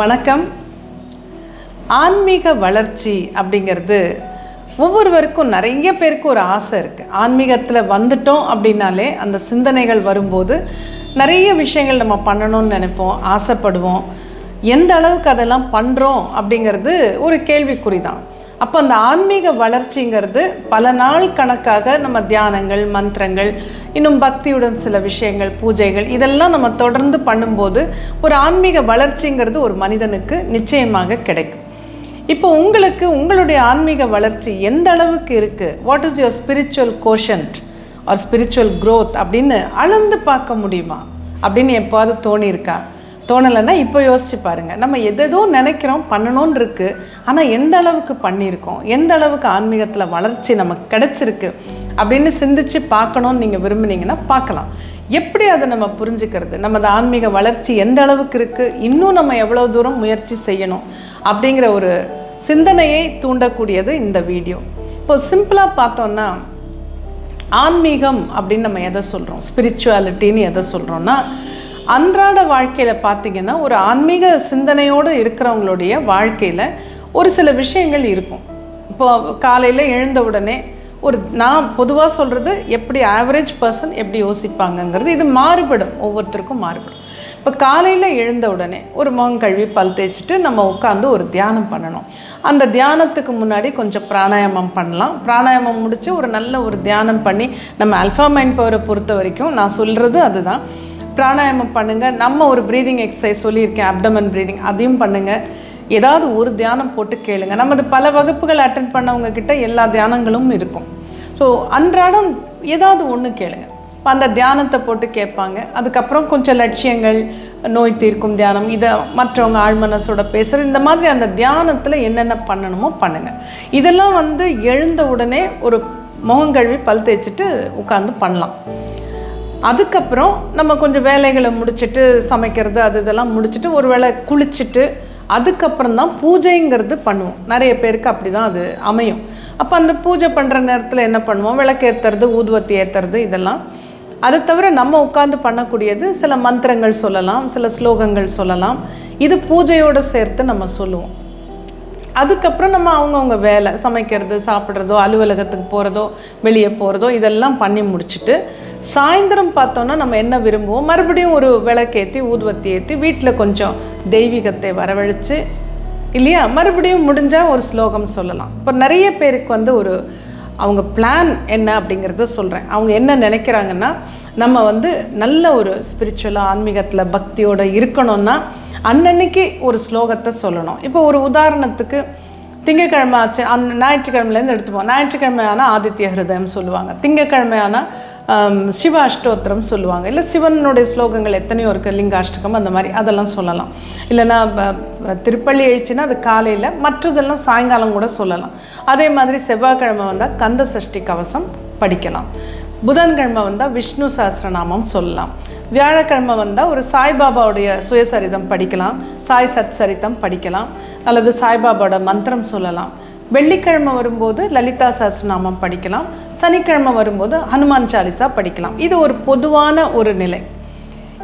வணக்கம். ஆன்மீக வளர்ச்சி அப்படிங்கிறது ஒவ்வொருவருக்கும் நிறைய பேருக்கு ஒரு ஆசை இருக்குது ஆன்மீகத்தில் வந்துட்டோம் அப்படின்னாலே அந்த சிந்தனைகள் வரும்போது நிறைய விஷயங்கள் நம்ம பண்ணணும்னு நினைப்போம் ஆசைப்படுவோம். எந்த அளவுக்கு அதெல்லாம் பண்ணுறோம் அப்படிங்கிறது ஒரு கேள்விக்குறி தான் அப்போ அந்த ஆன்மீக வளர்ச்சிங்கிறது பல நாள் கணக்காக நம்ம தியானங்கள் மந்திரங்கள் இன்னும் பக்தியுடன் சில விஷயங்கள் பூஜைகள் இதெல்லாம் நம்ம தொடர்ந்து பண்ணும்போது ஒரு ஆன்மீக வளர்ச்சிங்கிறது ஒரு மனிதனுக்கு நிச்சயமாக கிடைக்கும். இப்போ உங்களுக்கு உங்களுடைய ஆன்மீக வளர்ச்சி எந்த அளவுக்கு இருக்குது what is your spiritual quotient or spiritual growth அப்படின்னு அளந்து பார்க்க முடியுமா? அப்படின்னு எப்போது தோணியிருக்கா? தோணலைன்னா இப்போ யோசிச்சு பாருங்கள் நம்ம எதோ நினைக்கிறோம் பண்ணணும்னு இருக்குது ஆனால் எந்த அளவுக்கு பண்ணியிருக்கோம்? எந்த அளவுக்கு ஆன்மீகத்தில் வளர்ச்சி நமக்கு கிடைச்சிருக்கு? அப்படின்னு சிந்திச்சு பார்க்கணும்னு நீங்கள் விரும்புனீங்கன்னா பார்க்கலாம். எப்படி அதை நம்ம புரிஞ்சுக்கிறது? நமது ஆன்மீக வளர்ச்சி எந்த அளவுக்கு இருக்குது இன்னும் நம்ம எவ்வளோ தூரம் முயற்சி செய்யணும்? அப்படிங்கிற ஒரு சிந்தனையை தூண்டக்கூடியது இந்த வீடியோ. இப்போ சிம்பிளாக பார்த்தோன்னா ஆன்மீகம் அப்படின்னு நம்ம எதை சொல்கிறோம் ஸ்பிரிச்சுவாலிட்டின்னு எதை சொல்கிறோன்னா அன்றாட வாழ்க்கையில் பார்த்தீங்கன்னா ஒரு ஆன்மீக சிந்தனையோடு இருக்கிறவங்களுடைய வாழ்க்கையில் ஒரு சில விஷயங்கள் இருக்கும். இப்போ காலையில் எழுந்த உடனே ஒரு நான் பொதுவாக சொல்கிறது எப்படி ஆவரேஜ் பர்சன் எப்படி யோசிப்பாங்கங்கிறது இது மாறுபடும். ஒவ்வொருத்தருக்கும் மாறுபடும். இப்போ காலையில் எழுந்த உடனே ஒரு முகம் கழுவி பல் தேய்ச்சிட்டு நம்ம உட்காந்து ஒரு தியானம் பண்ணணும். அந்த தியானத்துக்கு முன்னாடி கொஞ்சம் பிராணாயாமம் பண்ணலாம். பிராணாயாமம் முடித்து ஒரு நல்ல ஒரு தியானம் பண்ணி நம்ம அல்ஃபா மைண்ட் பவரை பொறுத்த வரைக்கும் நான் சொல்கிறது அதுதான். பிராணாயாமம் பண்ணுங்கள் நம்ம ஒரு ப்ரீதிங் எக்ஸசைஸ் சொல்லியிருக்கேன் அப்டமன் ப்ரீதிங் அதையும் பண்ணுங்கள் ஏதாவது ஒரு தியானம் போட்டு கேளுங்க. நமது பல வகுப்புகள் அட்டன் பண்ணவங்க கிட்ட எல்லா தியானங்களும் இருக்கும். ஸோ அன்றாடம் ஏதாவது ஒன்று கேளுங்க. இப்போ அந்த தியானத்தை போட்டு கேட்பாங்க. அதுக்கப்புறம் கொஞ்சம் லட்சியங்கள் நோய் தீர்க்கும் தியானம் இதை மற்றவங்க ஆழ்மனசோட பேசுகிற இந்த மாதிரி அந்த தியானத்தில் என்னென்ன பண்ணணுமோ பண்ணுங்கள் இதெல்லாம் வந்து எழுந்த உடனே ஒரு முகங்கழுவி பல் தேய்ச்சிட்டு உட்காந்து பண்ணலாம். அதுக்கப்புறம் நம்ம கொஞ்சம் வேலைகளை முடிச்சுட்டு சமைக்கிறது அது இதெல்லாம் முடிச்சுட்டு ஒரு வேளை குளிச்சுட்டு அதுக்கப்புறம் தான் பூஜைங்கிறது பண்ணுவோம். நிறைய பேருக்கு அப்படி தான் அது அமையும். அப்போ அந்த பூஜை பண்ணுற நேரத்தில் என்ன பண்ணுவோம்? விளக்கேற்றுறது ஊதுவத்தி ஏற்றுறது இதெல்லாம். அதை தவிர நம்ம உட்காந்து பண்ணக்கூடியது சில மந்திரங்கள் சொல்லலாம் சில ஸ்லோகங்கள் சொல்லலாம். இது பூஜையோடு சேர்த்து நம்ம சொல்லுவோம். அதுக்கப்புறம் நம்ம அவங்கவுங்க வேலை சமைக்கிறது சாப்பிட்றதோ அலுவலகத்துக்கு போகிறதோ வெளியே போகிறதோ இதெல்லாம் பண்ணி முடிச்சுட்டு சாயந்தரம் பார்த்தோன்னா நம்ம என்ன விரும்புவோம்? மறுபடியும் ஒரு விளக்கேற்றி ஊதுவத்தி ஏற்றி வீட்டில் கொஞ்சம் தெய்வீகத்தை வரவழைச்சு இல்லையா? மறுபடியும் முடிஞ்சால் ஒரு ஸ்லோகம் சொல்லலாம். இப்போ நிறைய பேருக்கு வந்து ஒரு அவங்க பிளான் என்ன அப்படிங்கிறத சொல்கிறேன் அவங்க என்ன நினைக்கிறாங்கன்னா நம்ம வந்து நல்ல ஒரு ஸ்பிரிச்சுவலாக ஆன்மீகத்தில் பக்தியோடு இருக்கணும்னா அன்னன்னைக்கு ஒரு ஸ்லோகத்தை சொல்லணும். இப்போ ஒரு உதாரணத்துக்கு திங்கக்கிழமை ஆச்சு அந் ஞாயிற்றுக்கிழமைலேருந்து எடுத்துப்போம். ஞாயிற்றுக்கிழமை ஆனால் ஆதித்ய ஹிருதயம் சொல்லுவாங்க. திங்கக்கிழமை ஆனால் சிவ அஷ்டோத்திரம் சொல்லுவாங்க. இல்லை சிவனுடைய ஸ்லோகங்கள் எத்தனையோ இருக்குது லிங்காஷ்டகம் அந்த மாதிரி அதெல்லாம் சொல்லலாம். இல்லைன்னா திருப்பள்ளி எழுச்சின்னா அது காலையில் மற்றதெல்லாம் சாயங்காலம் கூட சொல்லலாம். அதே மாதிரி செவ்வாய்க்கிழமை வந்தால் கந்த சஷ்டி கவசம் படிக்கலாம். புதன்கிழமை வந்தால் விஷ்ணு சஹஸ்ரநாமம் சொல்லலாம். வியாழக்கிழமை வந்தால் ஒரு சாய்பாபாவுடைய சுயசரிதம் படிக்கலாம். சாய் சத் சரித்தம் படிக்கலாம். அல்லது சாய்பாபாவோட மந்திரம் சொல்லலாம். வெள்ளிக்கிழமை வரும்போது லலிதா சஹஸ்ரநாமம் படிக்கலாம். சனிக்கிழமை வரும்போது ஹனுமான் சாலிசா படிக்கலாம். இது ஒரு பொதுவான ஒரு நிலை.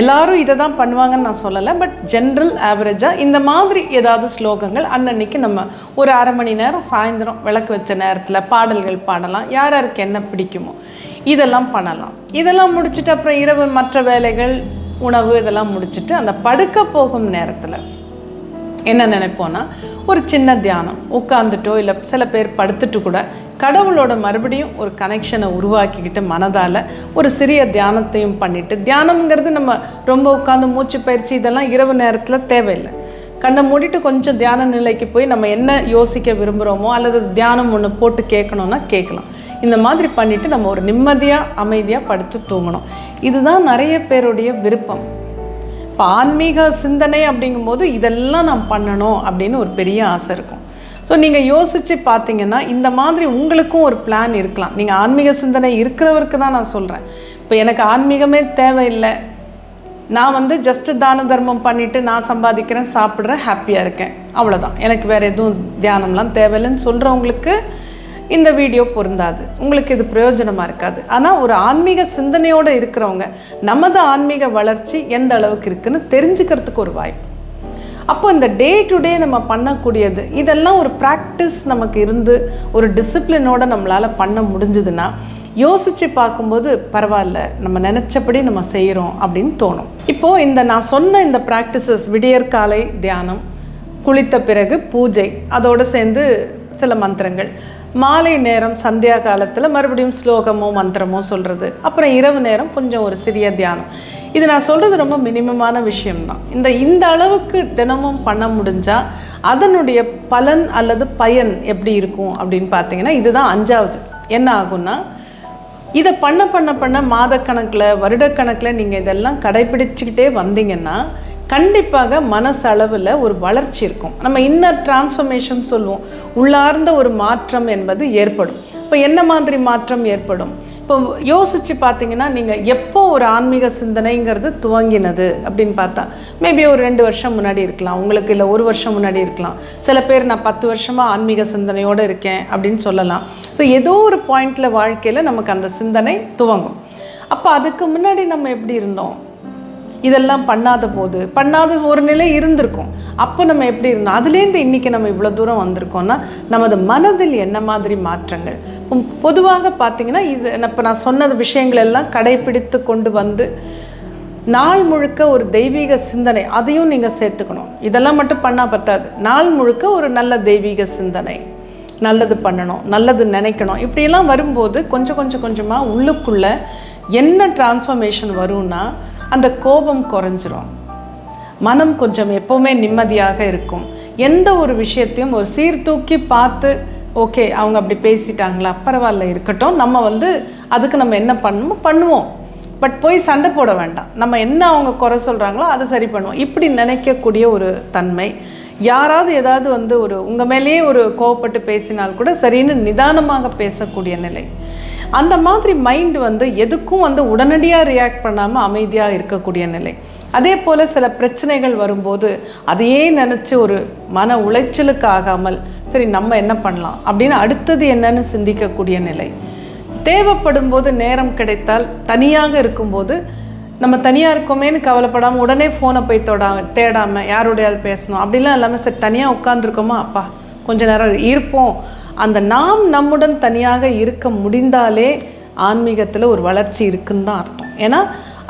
எல்லாரும் இதை தான் பண்ணுவாங்கன்னு நான் சொல்லலை. பட் ஜென்ரல் ஆவரேஜாக இந்த மாதிரி ஏதாவது ஸ்லோகங்கள் அன்னன்னைக்கு நம்ம ஒரு அரை மணி நேரம் சாயந்தரம் விளக்கு வச்ச நேரத்தில் பாடல்கள் பாடலாம். யார் யாருக்கு என்ன பிடிக்குமோ. இதெல்லாம் பண்ணலாம். இதெல்லாம் முடிச்சுட்டு அப்புறம் இரவு மற்ற வேலைகள் உணவு இதெல்லாம் முடிச்சுட்டு அந்த படுக்க போகும் நேரத்தில் என்ன நினைப்போன்னா ஒரு சின்ன தியானம். உட்காந்துட்டோ இல்லை சில பேர் படுத்துட்டு கூட கடவுளோட மறுபடியும் ஒரு கனெக்ஷனை உருவாக்கிக்கிட்டு மனதால் ஒரு சிறிய தியானத்தையும் பண்ணிவிட்டு தியானம்ங்கிறது நம்ம ரொம்ப உட்காந்து மூச்சு பயிற்சி இதெல்லாம் இரவு நேரத்தில் தேவையில்லை. கண்ணை மூடிட்டு கொஞ்சம் தியான நிலைக்கு போய் நம்ம என்ன யோசிக்க விரும்புகிறோமோ அல்லது தியானம் ஒன்று போட்டு கேட்கணுன்னா கேட்கலாம். இந்த மாதிரி பண்ணிவிட்டு நம்ம ஒரு நிம்மதியாக அமைதியாக படுத்து தூங்கணும். இதுதான் நிறைய பேருடைய விருப்பம். இப்போ ஆன்மீக சிந்தனை அப்படிங்கும்போது இதெல்லாம் நான் பண்ணணும் அப்படின்னு ஒரு பெரிய ஆசை இருக்கும். ஸோ நீங்கள் யோசித்து பார்த்தீங்கன்னா இந்த மாதிரி உங்களுக்கும் ஒரு பிளான் இருக்கலாம். நீங்கள் ஆன்மீக சிந்தனை இருக்கிறவருக்கு தான் நான் சொல்கிறேன் இப்போ எனக்கு ஆன்மீகமே தேவையில்லை. நான் வந்து ஜஸ்ட்டு தான தர்மம் பண்ணிவிட்டு நான் சம்பாதிக்கிறேன் சாப்பிட்றேன் ஹாப்பியாக இருக்கேன். அவ்வளோதான் எனக்கு வேறு எதுவும் தியானம்லாம் தேவையில்லைன்னு சொல்கிறவங்களுக்கு இந்த வீடியோ பொருந்தாது. உங்களுக்கு இது பிரயோஜனமாக இருக்காது. ஆனால் ஒரு ஆன்மீக சிந்தனையோடு இருக்கிறவங்க நமது ஆன்மீக வளர்ச்சி எந்த அளவுக்கு இருக்குன்னு தெரிஞ்சுக்கிறதுக்கு ஒரு வாய்ப்பு. அப்போ இந்த டே டு டே நம்ம பண்ணக்கூடியது இதெல்லாம் ஒரு ப்ராக்டிஸ் நமக்கு இருந்து ஒரு டிசிப்ளினோட நம்மளால் பண்ண முடிஞ்சதுன்னா யோசித்து பார்க்கும்போது பரவாயில்ல நம்ம நினச்சபடி நம்ம செய்கிறோம் அப்படின்னு தோணும். இப்போது இந்த நான் சொன்ன இந்த ப்ராக்டிசஸ் விடியற்காலை தியானம் குளித்த பிறகு பூஜை அதோடு சேர்ந்து சில மந்திரங்கள் மாலை நேரம் சந்தியா காலத்தில் மறுபடியும் ஸ்லோகமோ மந்திரமோ சொல்கிறது அப்புறம் இரவு நேரம் கொஞ்சம் ஒரு சிறிய தியானம். இது நான் சொல்கிறது ரொம்ப மினிமமான விஷயம்தான். இந்த இந்த அளவுக்கு தினமும் பண்ண முடிஞ்சால் அதனுடைய பலன் அல்லது பயன் எப்படி இருக்கும் அப்படின்னு பார்த்தீங்கன்னா இதுதான் அஞ்சாவது. என்ன ஆகும்னா இதை பண்ண பண்ண பண்ண மாதக்கணக்கில் வருடக்கணக்கில் நீங்கள் இதெல்லாம் கடைபிடிச்சிக்கிட்டே வந்தீங்கன்னா கண்டிப்பாக மனசளவில் ஒரு வளர்ச்சி இருக்கும். நம்ம இன்னர் டிரான்ஸ்ஃபர்மேஷன் சொல்லுவோம். உள்ளார்ந்த ஒரு மாற்றம் என்பது ஏற்படும். இப்போ என்ன மாதிரி மாற்றம் ஏற்படும்? இப்போ யோசித்து பார்த்தீங்கன்னா நீங்கள் எப்போ ஒரு ஆன்மீக சிந்தனைங்கிறது துவங்கினது அப்படின்னு பார்த்தா மேபி ஒரு ரெண்டு வருஷம் முன்னாடி இருக்கலாம். உங்களுக்கு இல்லை ஒரு வருஷம் முன்னாடி இருக்கலாம். சில பேர் நான் பத்து வருஷமாக ஆன்மீக சிந்தனையோடு இருக்கேன் அப்படின்னு சொல்லலாம். ஸோ ஏதோ ஒரு பாயிண்டில் வாழ்க்கையில் நமக்கு அந்த சிந்தனை துவங்கும். அப்போ அதுக்கு முன்னாடி நம்ம எப்படி இருந்தோம்? இதெல்லாம் பண்ணாத போது பண்ணாத ஒரு நிலை இருந்திருக்கும். அப்போ நம்ம எப்படி இருந்தோம்? அதுலேருந்து இன்றைக்கி நம்ம இவ்வளோ தூரம் வந்திருக்கோம்னா நமது மனதில் என்ன மாதிரி மாற்றங்கள்? பொதுவாக பார்த்தீங்கன்னா இது இப்போ நான் சொன்ன விஷயங்கள் எல்லாம் கடைபிடித்து கொண்டு வந்து நாள் முழுக்க ஒரு தெய்வீக சிந்தனை அதையும் நீங்கள் சேர்த்துக்கணும். இதெல்லாம் மட்டும் பண்ணால் பத்தாது. நாள் முழுக்க ஒரு நல்ல தெய்வீக சிந்தனை. நல்லது பண்ணணும் நல்லது நினைக்கணும். இப்படியெல்லாம் வரும்போது கொஞ்சம் கொஞ்சம் கொஞ்சமாக உள்ளுக்குள்ளே என்ன டிரான்ஸ்ஃபர்மேஷன் வரும்னா அந்த கோபம் குறைஞ்சிரும். மனம் கொஞ்சம் எப்போவுமே நிம்மதியாக இருக்கும். எந்த ஒரு விஷயத்தையும் ஒரு சீர்தூக்கி பார்த்து ஓகே அவங்க அப்படி பேசிட்டாங்களா பரவாயில்ல இருக்கட்டும். நம்ம வந்து அதுக்கு நம்ம என்ன பண்ணணுமோ பண்ணுவோம். பட் போய் சண்டை போட வேண்டாம். நம்ம என்ன அவங்க குறை சொல்கிறாங்களோ அதை சரி பண்ணுவோம். இப்படி நினைக்கக்கூடிய ஒரு தன்மை. யாராவது ஏதாவது வந்து ஒரு உங்கள் மேலேயே ஒரு கோவப்பட்டு பேசினால் கூட சரின்னு நிதானமாக பேசக்கூடிய நிலை. அந்த மாதிரி மைண்ட் வந்து எதுக்கும் வந்து உடனடியாக ரியாக்ட் பண்ணாமல் அமைதியாக இருக்கக்கூடிய நிலை. அதே போல் சில பிரச்சனைகள் வரும்போது அதையே நினச்சி ஒரு மன உளைச்சலுக்கு ஆகாமல் சரி நம்ம என்ன பண்ணலாம்? அப்படின்னு அடுத்தது என்னன்னு சிந்திக்கக்கூடிய நிலை. தேவைப்படும் போது நேரம் கிடைத்தால் தனியாக இருக்கும்போது நம்ம தனியாக இருக்கோமேன்னு கவலைப்படாமல் உடனே ஃபோனை போய் தொடாம தேடாமல் யாரோடையாவது பேசணும். அப்படிலாம் இல்லாமல் சரி தனியாக உட்காந்துருக்கோமா அப்பா கொஞ்ச நேரம் இருப்போம். அந்த நாம் நம்முடன் தனியாக இருக்க முடிந்தாலே ஆன்மீகத்தில் ஒரு வளர்ச்சி இருக்குன்னு தான் அர்த்தம். ஏன்னா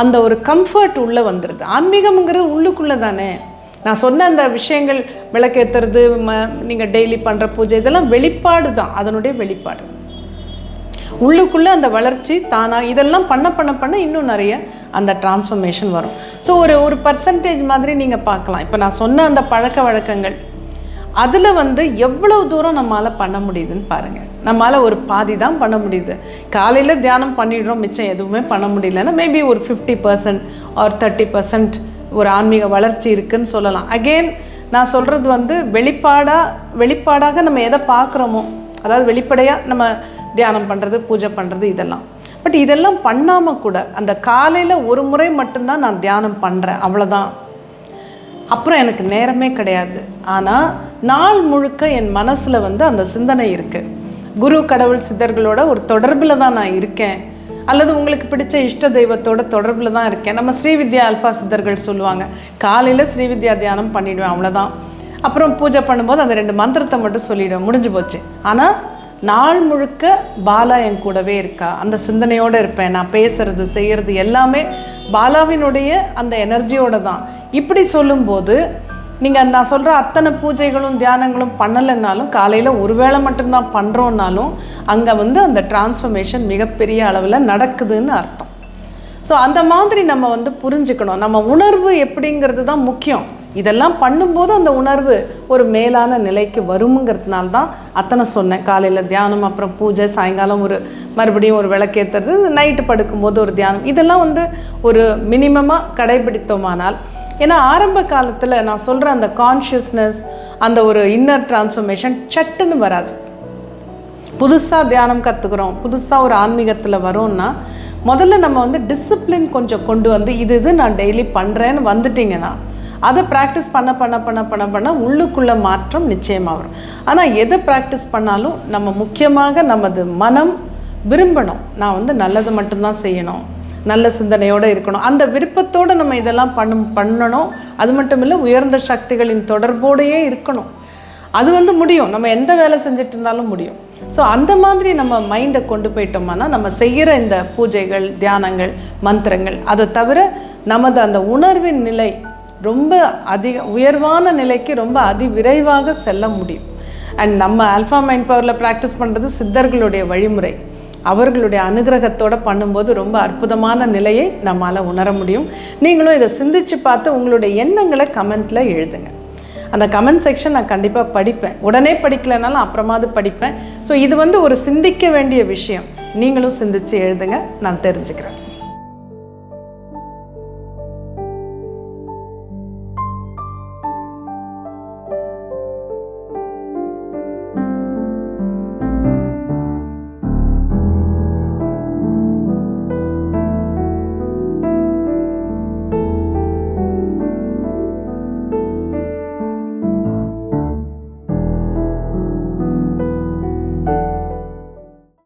அந்த ஒரு கம்ஃபர்ட் உள்ளே வந்துடுது ஆன்மீகம்ங்கிறது உள்ளுக்குள்ளே தானே. நான் சொன்ன அந்த விஷயங்கள் விளக்கேற்றுறது ம நீங்கள் டெய்லி பண்ணுற பூஜை இதெல்லாம் வெளிப்பாடு தான். அதனுடைய வெளிப்பாடு. உள்ளுக்குள்ளே அந்த வளர்ச்சி தானாக இதெல்லாம் பண்ண பண்ண பண்ண இன்னும் நிறைய அந்த டிரான்ஸ்ஃபர்மேஷன் வரும். ஸோ ஒரு ஒரு பர்சன்டேஜ் மாதிரி நீங்கள் பார்க்கலாம். இப்போ நான் சொன்ன அந்த பழக்க வழக்கங்கள் அதில் வந்து எவ்வளவு தூரம் நம்மளால் பண்ண முடியுதுன்னு பாருங்கள் நம்மளால் ஒரு பாதி தான் பண்ண முடியுது. காலையில் தியானம் பண்ணிடுறோம் மிச்சம் எதுவுமே பண்ண முடியலன்னா மேபி ஒரு fifty percent or thirty percent ஒரு ஆன்மீக வளர்ச்சி இருக்குன்னு சொல்லலாம். அகெயின் நான் சொல்கிறது வந்து வெளிப்பாடாக வெளிப்பாடாக நம்ம எதை பார்க்குறோமோ அதாவது வெளிப்படையாக நம்ம தியானம் பண்ணுறது பூஜை பண்ணுறது இதெல்லாம். பட் இதெல்லாம் பண்ணாமல் கூட அந்த காலையில் ஒரு முறை மட்டும்தான் நான் தியானம் பண்ணுறேன் அவ்வளோதான் அப்புறம் எனக்கு நேரமே கிடையாது. ஆனால் நாள் முழுக்க என் மனசில் வந்து அந்த சிந்தனை இருக்குது குரு கடவுள் சித்தர்களோட ஒரு தொடர்பில் தான் நான் இருக்கேன். அல்லது உங்களுக்கு பிடிச்ச இஷ்ட தெய்வத்தோட தொடர்பில் தான் இருக்கேன். நம்ம ஸ்ரீவித்யா அல்பா சித்தர்கள் சொல்லுவாங்க காலையில் ஸ்ரீவித்யா தியானம் பண்ணிவிடுவேன் அவ்வளோதான் அப்புறம் பூஜை பண்ணும்போது அந்த ரெண்டு மந்திரத்தை மட்டும் சொல்லிவிடுவேன் முடிஞ்சு போச்சு. ஆனால் நாள் முழுக்க பாலா என் கூடவே இருக்கா? அந்த சிந்தனையோடு இருப்பேன். நான் பேசுறது செய்கிறது எல்லாமே பாலாவினுடைய அந்த எனர்ஜியோட தான். இப்படி சொல்லும்போது நீங்கள் நான் சொல்கிற அத்தனை பூஜைகளும் தியானங்களும் பண்ணலைன்னாலும் காலையில் ஒரு வேளை மட்டும்தான் பண்ணுறோன்னாலும் அங்கே வந்து அந்த டிரான்ஸ்ஃபர்மேஷன் மிகப்பெரிய அளவில் நடக்குதுன்னு அர்த்தம். ஸோ அந்த மாதிரி நம்ம வந்து புரிஞ்சுக்கணும். நம்ம உணர்வு எப்படிங்கிறது தான் முக்கியம். இதெல்லாம் பண்ணும்போது அந்த உணர்வு ஒரு மேலான நிலைக்கு வருங்கிறதுனால தான் அத்தனை சொன்னேன். காலையில் தியானம் அப்புறம் பூஜை சாயங்காலம் ஒரு மறுபடியும் ஒரு விளக்கேற்றுறது நைட்டு படுக்கும்போது ஒரு தியானம். இதெல்லாம் வந்து ஒரு மினிமமாக கடைபிடித்தோமானால் ஏன்னா ஆரம்ப காலத்தில் நான் சொல்கிற அந்த கான்ஷியஸ்னஸ் அந்த ஒரு இன்னர் டிரான்ஸ்ஃபர்மேஷன் சட்டுன்னு வராது. புதுசாக தியானம் கற்றுக்குறோம் புதுசாக ஒரு ஆன்மீகத்தில் வரோம்னா முதல்ல நம்ம வந்து டிசிப்ளின் கொஞ்சம் கொண்டு வந்து இது இது நான் டெய்லி பண்ணுறேன்னு வந்துட்டிங்கன்னா அதை ப்ராக்டிஸ் பண்ண பண்ண பண்ண பண்ண பண்ண உள்ளுக்குள்ள மாற்றம் நிச்சயமாக வரும். ஆனால் எதை ப்ராக்டிஸ் பண்ணாலும் நம்ம முக்கியமாக நமது மனம் விரும்பணும். நான் வந்து நல்லது மட்டும்தான் செய்யணும். நல்ல சிந்தனையோடு இருக்கணும். அந்த விருப்பத்தோடு நம்ம இதெல்லாம் பண்ணும் பண்ணணும். அது மட்டும் இல்லை உயர்ந்த சக்திகளின் தொடர்போடையே இருக்கணும். அது வந்து முடியும். நம்ம எந்த வேலை செஞ்சுட்டு இருந்தாலும் முடியும். ஸோ அந்த மாதிரி நம்ம மைண்டை கொண்டு போயிட்டோம்னா நம்ம செய்கிற இந்த பூஜைகள் தியானங்கள் மந்திரங்கள் அதை தவிர நமது அந்த உணர்வின் நிலை ரொம்ப அதிக உயர்வான நிலைக்கு ரொம்ப அதிவிரைவாக செல்ல முடியும். அண்ட் நம்ம அல்ஃபா மைண்ட் பவரில் ப்ராக்டிஸ் பண்ணுறது சித்தர்களுடைய வழிமுறை. அவர்களுடைய அனுகிரகத்தோடு பண்ணும்போது ரொம்ப அற்புதமான நிலையை நம்மால் உணர முடியும். நீங்களும் இதை சிந்தித்து பார்த்து உங்களுடைய எண்ணங்களை கமெண்ட்டில் எழுதுங்க. அந்த கமெண்ட் செக்ஷன் நான் கண்டிப்பாக படிப்பேன். உடனே படிக்கலைனாலும் அப்புறமாவது படிப்பேன். ஸோ இது வந்து ஒரு சிந்திக்க வேண்டிய விஷயம். நீங்களும் சிந்தித்து எழுதுங்க. நான் தெரிஞ்சுக்கிறேன்.